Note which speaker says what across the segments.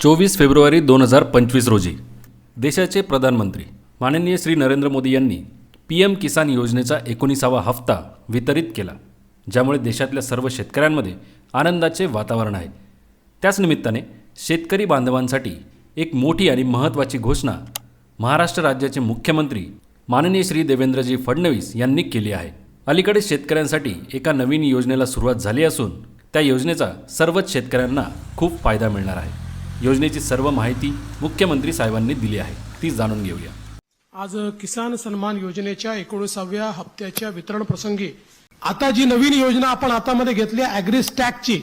Speaker 1: चोवीस फेब्रुवारी दोन हजार पंचवीस रोजी देशाचे प्रधानमंत्री माननीय श्री नरेंद्र मोदी यांनी पी एम किसान योजनेचा एकोणीसावा हप्ता वितरित केला ज्यामुळे देशातल्या सर्व शेतकऱ्यांमध्ये आनंदाचे वातावरण आहे. त्याच निमित्ताने शेतकरी बांधवांसाठी एक मोठी आणि महत्त्वाची घोषणा महाराष्ट्र राज्याचे मुख्यमंत्री माननीय श्री देवेंद्रजी फडणवीस यांनी केली आहे. अलीकडे शेतकऱ्यांसाठी एका नवीन योजनेला सुरुवात झाली असून त्या योजनेचा सर्वच शेतकऱ्यांना खूप फायदा मिळणार आहे. योजनेची सर्व माहिती मुख्यमंत्री साहेबांनी दिली आहे. ती जाणून घेऊया.
Speaker 2: आज किसान सन्मान योजनेच्या एकोणीसाव्या हप्त्याच्या वितरण प्रसंगी आता जी नवीन योजना आपण हातामध्ये घेतली अॅग्रिस्टॅकची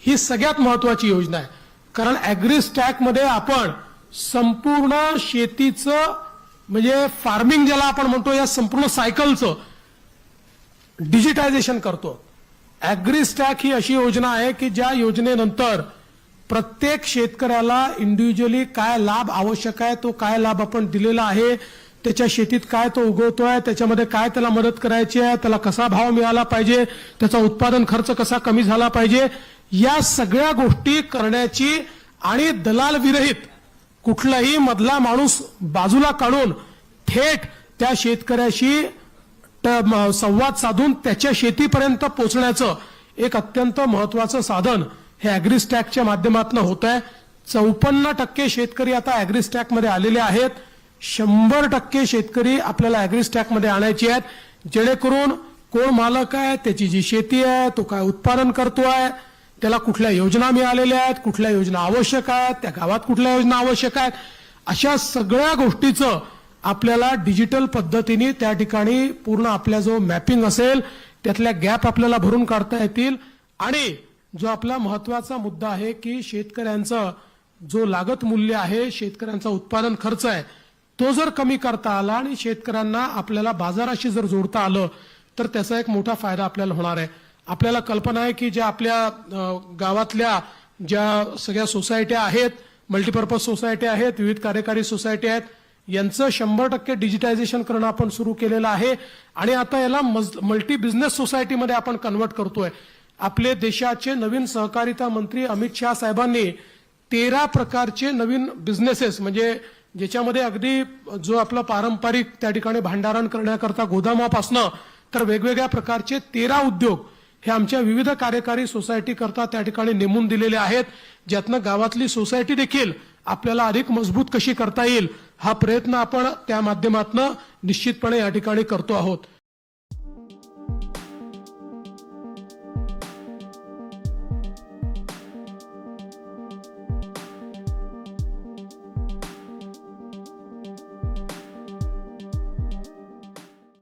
Speaker 2: ही सगळ्यात महत्वाची योजना आहे. कारण अॅग्रिस्टॅकमध्ये आपण संपूर्ण शेतीचं म्हणजे फार्मिंग ज्याला आपण म्हणतो या संपूर्ण सायकलचं डिजिटायझेशन करतो. अॅग्रिस्टॅक ही अशी योजना आहे की ज्या योजनेनंतर प्रत्येक शेतकऱ्याला इंडिव्हिज्युअली काय लाभ आवश्यक आहे तो काय लाभ आपण दिलेला आहे त्याच्या शेतीत काय तो उगवतोय त्याच्यामध्ये काय त्याला मदत करायची आहे त्याला कसा भाव मिळाला पाहिजे त्याचा उत्पादन खर्च कसा कमी झाला पाहिजे या सगळ्या गोष्टी करण्याची आणि दलाल विरहित कुठलाही मधला माणूस बाजूला काढून थेट त्या शेतकऱ्याशी संवाद साधून त्याच्या शेतीपर्यंत पोहोचण्याचं एक अत्यंत महत्वाचं साधन. हे अॅग्रिस्टॅकच्या माध्यमातून होत आहे. चौपन्न टक्के शेतकरी आता अॅग्रिस्टॅकमध्ये आलेले आहेत. शंभर टक्के शेतकरी आपल्याला अॅग्रिस्टॅकमध्ये आणायचे आहेत. जेणेकरून कोण मालक आहे त्याची जी शेती आहे तो काय उत्पादन करतोय त्याला कुठल्या योजना मिळालेल्या आहेत कुठल्या योजना आवश्यक आहेत त्या गावात कुठल्या योजना आवश्यक आहेत. अशा सगळ्या गोष्टीचं आपल्याला डिजिटल पद्धतीने त्या ठिकाणी पूर्ण आपला जो मॅपिंग असेल त्यातल्या गॅप आपल्याला भरून काढता येतील. आणि जो आपला महत्त्वाचा मुद्दा आहे की शेतकऱ्यांचं जो लागत मूल्य आहे शेतकऱ्यांचा उत्पादन खर्च आहे तो जर कमी करता आला आणि शेतकऱ्यांना आपल्याला बाजाराशी जर जोडता आलं तर त्याचा एक मोठा फायदा आपल्याला होणार आहे. आपल्याला कल्पना आहे की ज्या आपल्या गावातल्या ज्या सगळ्या सोसायट्या आहेत मल्टीपर्पज सोसायट्या आहेत विविध कार्यकारी सोसायटी आहेत यांचं शंभर टक्के डिजिटायझेशन करणं आपण सुरू केलेलं आहे आणि आता याला मल्टी बिझनेस सोसायटीमध्ये आपण कन्वर्ट करतोय. आपले देशाचे नवीन सहकारिता मंत्री अमित शहा साहेबांनी तेरा प्रकारचे नवीन बिझनेसेस म्हणजे ज्याच्यामध्ये अगदी जो आपला पारंपरिक त्या ठिकाणी भांडारण करण्याकरता गोदामापासनं तर वेगवेगळ्या प्रकारचे तेरा उद्योग हे आमच्या विविध कार्यकारी सोसायटी करता त्या ठिकाणी नेमून दिलेले आहेत. ज्यातनं गावातली सोसायटी देखील आपल्याला अधिक मजबूत कशी करता येईल हा प्रयत्न आपण त्या माध्यमातून निश्चितपणे या ठिकाणी करतो आहोत.